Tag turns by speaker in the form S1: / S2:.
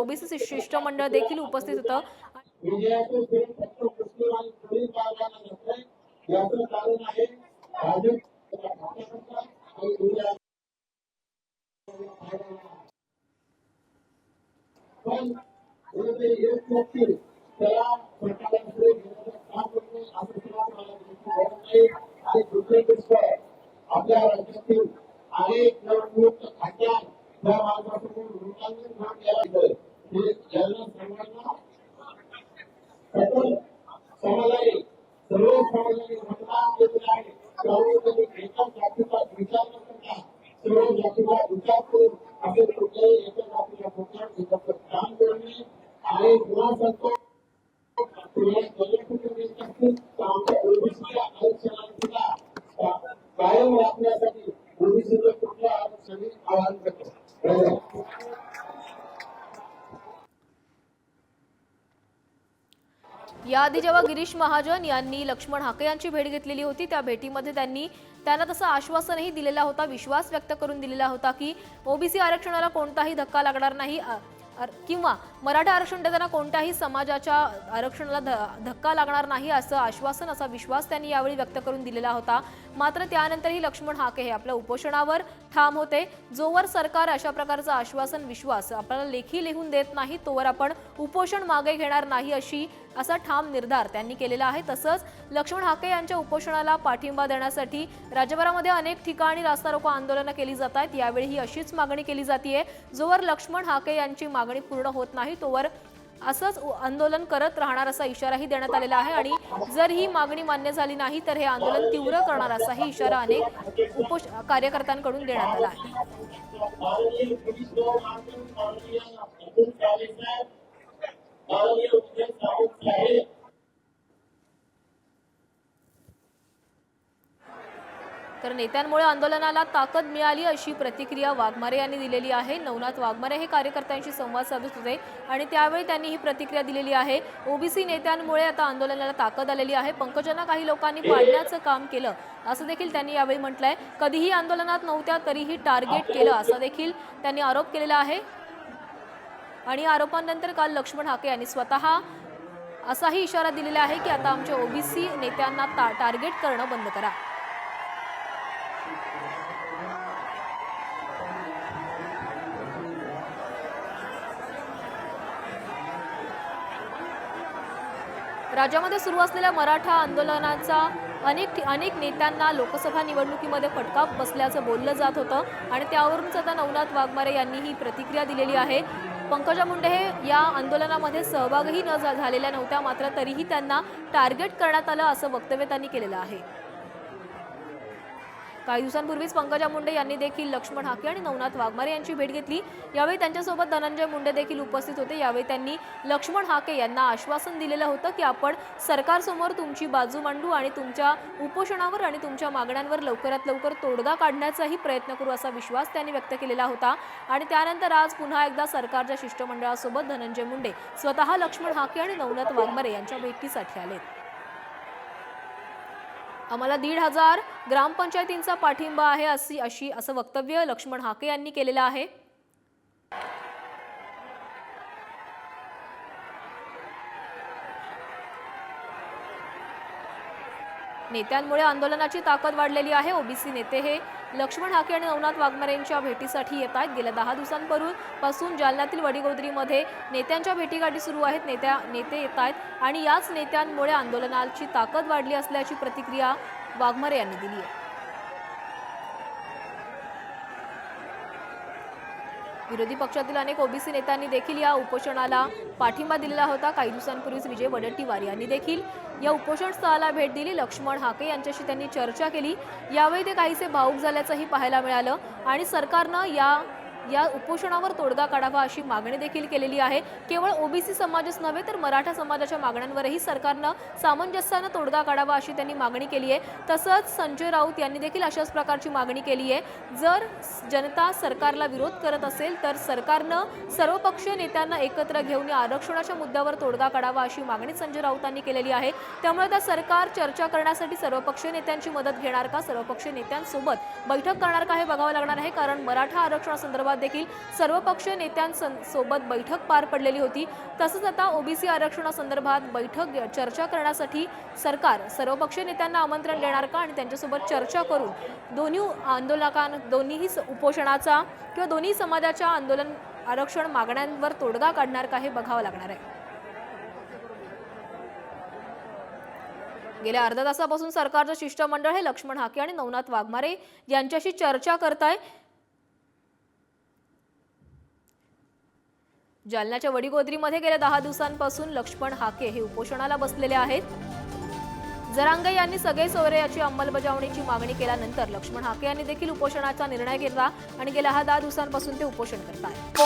S1: OBC शिष्टमंडळ देखील उपस्थित होतं.
S2: आपल्या राज्यातील अनेक नवनियुक्त खासदार त्या मार्गातून लोकांनी भाग घ्यायला समाजाने सर्व समाजाने मतदान केलेलं आहे त्यामुळे एका जातीचा विचार न करता सर्व जातीचा विचार करून कुठल्याही एका काम करणे आणि पुन्हा सांगतो आमच्या ओबीसीच्या आरक्षणाला सुद्धा कायम राखण्यासाठी ओबीसीचं कुठल्या आरक्षणाने आवाहन करतो.
S1: याआधी जेव्हा गिरीश महाजन यांनी लक्ष्मण हाके यांची भेट घेतलेली होती त्या भेटीमध्ये त्यांनी त्यांना तसं आश्वासनही दिलेला होता विश्वास व्यक्त करून दिलेला होता की ओबीसी आरक्षणाला कोणताही धक्का लागणार नाही अर- किंवा मराठा आरक्षण देताना कोणत्याही समाजाच्या आरक्षणाला ध- धक्का लागणार नाही असं आश्वासन असा विश्वास त्यांनी यावेळी व्यक्त करून दिलेला होता. मात्र त्यानंतरही लक्ष्मण हाके हे आपल्या उपोषणावर ठाम होते. जोवर सरकार अशा प्रकारचं आश्वासन विश्वास आपल्याला लेखी लिहून देत नाही तोवर आपण उपोषण मागे घेणार नाही अशी असा ठाम निर्धार त्यांनी केलेला आहे. तसंच लक्ष्मण हाके यांच्या उपोषणाला पाठिंबा देण्यासाठी राज्यभरामध्ये अनेक ठिकाणी रास्ता रोको आंदोलनं केली जात आहेत. यावेळी ही अशीच मागणी केली जाते जोवर लक्ष्मण हाके यांची मागणी पूर्ण होत नाही तोवर असंच आंदोलन करत राहणार असा इशाराही देण्यात आलेला आहे. आणि जर ही मागणी मान्य झाली नाही तर हे आंदोलन तीव्र करणार असाही इशारा अनेक उपोष कार्यकर्त्यांकडून देण्यात आला आहे. नेत्यांमुळे आंदोलनाला ताकद मिळाली अशी प्रतिक्रिया वाघमारे यांनी दिलेली आहे. नवनाथ वाघमारे हे कार्यकर्त्यांशी संवाद साधत होते आणि त्यावेळी त्यांनी ही प्रतिक्रिया दिलेली आहे. ओबीसी नेत्यांमुळे आता आंदोलनाला ताकद आलेली आहे. पंकजांना काही लोकांनी पाडण्याचं काम केलं असं देखील त्यांनी यावेळी म्हटलंय. कधीही आंदोलनात नव्हत्या तरीही टार्गेट केलं असा देखील त्यांनी आरोप केलेला आहे. आणि आरोपांनंतर काल लक्ष्मण हाके यांनी स्वतः असाही इशारा दिलेला आहे की आता आमच्या ओबीसी नेत्यांना टा टार्गेट करणं बंद करा. राज्यामध्ये सुरू असलेल्या मराठा आंदोलनाचा अनेक अनेक नेत्यांना लोकसभा निवडणुकीमध्ये फटका बसल्याचं बोललं जात होतं आणि त्यावरूनच आता नवनाथ वाघमारे यांनी ही प्रतिक्रिया दिलेली आहे. पंकजा मुंडे हे या आंदोलनामध्ये सहभागही न झालेल्या नव्हत्या मात्र तरीही त्यांना टार्गेट करण्यात आलं असं वक्तव्य त्यांनी केलेलं आहे. काही दिवसांपूर्वीच पंकजा मुंडे यांनी देखील लक्ष्मण हाके आणि नवनाथ वाघमारे यांची भेट घेतली. यावेळी त्यांच्यासोबत धनंजय मुंडे देखील उपस्थित होते. यावेळी त्यांनी लक्ष्मण हाके यांना आश्वासन दिलेलं होतं की आपण सरकारसमोर तुमची बाजू मांडू आणि तुमच्या उपोषणावर आणि तुमच्या मागण्यांवर लवकरात लवकर तोडगा काढण्याचाही प्रयत्न करू असा विश्वास त्यांनी व्यक्त केलेला होता. आणि त्यानंतर आज पुन्हा एकदा सरकारच्या शिष्टमंडळासोबत धनंजय मुंडे स्वतः लक्ष्मण हाके आणि नवनाथ वाघमारे यांच्या भेटीसाठी आलेत. आम्हाला दीड हजार ग्रामपंचायतींचा पाठिंबा आहे अशी अशी असं वक्तव्य लक्ष्मण हाके यांनी केलेलं आहे. नेत्यांमुळे आंदोलनाची ताकद वाढलेली आहे. ओबीसी नेते हे लक्ष्मण हाके आणि नवनाथ वाघमारे यांच्या भेटीसाठी येत आहेत. गेल्या दहा दिवसांपूर्वी पासून जालन्यातील वडीगोद्रीमध्ये नेत्यांच्या भेटीगाठी सुरू आहेत. नेत्या नेते येत आहेत आणि याच नेत्यांमुळे आंदोलनाची ताकद वाढली असल्याची प्रतिक्रिया वाघमारे यांनी दिली आहे. विरोधी पक्षातील अनेक ओबीसी नेत्यांनी देखील या उपोषणाला पाठिंबा दिलेला होता. काही दिवसांपूर्वीच विजय वडट्टीवार यांनी देखील या उपोषण स्थळाला भेट दिली. लक्ष्मण हाके यांच्याशी त्यांनी चर्चा केली. यावेळी ते काहीसे भाऊक झाल्याचंही पाहायला मिळालं आणि सरकारनं या या उपोषणावर तोडगा काढावा अशी मागणी देखील केलेली आहे. केवळ ओबीसी समाजच नव्हे तर मराठा समाजाच्या मागण्यांवरही सरकारनं सामंजस्यानं तोडगा काढावा अशी त्यांनी मागणी केली आहे. तसंच संजय राऊत यांनी देखील अशाच प्रकारची मागणी केली आहे. जर जनता सरकारला विरोध करत असेल तर सरकारनं सर्वपक्षीय नेत्यांना एकत्र घेऊन या आरक्षणाच्या मुद्द्यावर तोडगा काढावा अशी मागणी संजय राऊतांनी केलेली आहे. त्यामुळे आता सरकार चर्चा करण्यासाठी सर्वपक्षीय नेत्यांची मदत घेणार का? सर्वपक्षीय नेत्यांसोबत बैठक करणार का हे बघावं लागणार आहे कारण मराठा आरक्षणासंदर्भात देखील सर्वपक्षीय नेत्यांसोबत बैठक पार पडलेली होती. तसंच आता ओबीसी आरक्षणासंदर्भात बैठक चर्चा करण्यासाठी सरकार सर्वपक्षीय नेत्यांना आमंत्रण देणार का आणि त्यांच्यासोबत चर्चा करून दोन्ही आंदोलकां दोन्हीही उपोषणाचा किंवा दोन्ही समाजाच्या आंदोलन आरक्षण मागण्यांवर तोडगा काढणार का हे बघावं लागणार आहे. गेल्या अर्ध्या तासापासून सरकारचं शिष्टमंडळ हे लक्ष्मण हाके आणि नवनाथ वाघमारे यांच्याशी चर्चा करताय. जालन्याच्या वडीगोद्रीमध्ये गेल्या दहा दिवसांपासून लक्ष्मण हाके हे उपोषणाला बसलेले आहेत. जरांगे यांनी सगळे सोयरे याची अंमलबजावणीची मागणी केल्यानंतर लक्ष्मण हाके यांनी देखील उपोषणाचा निर्णय घेतला आणि गेल्या हा दहा दिवसांपासून ते उपोषण करत आहेत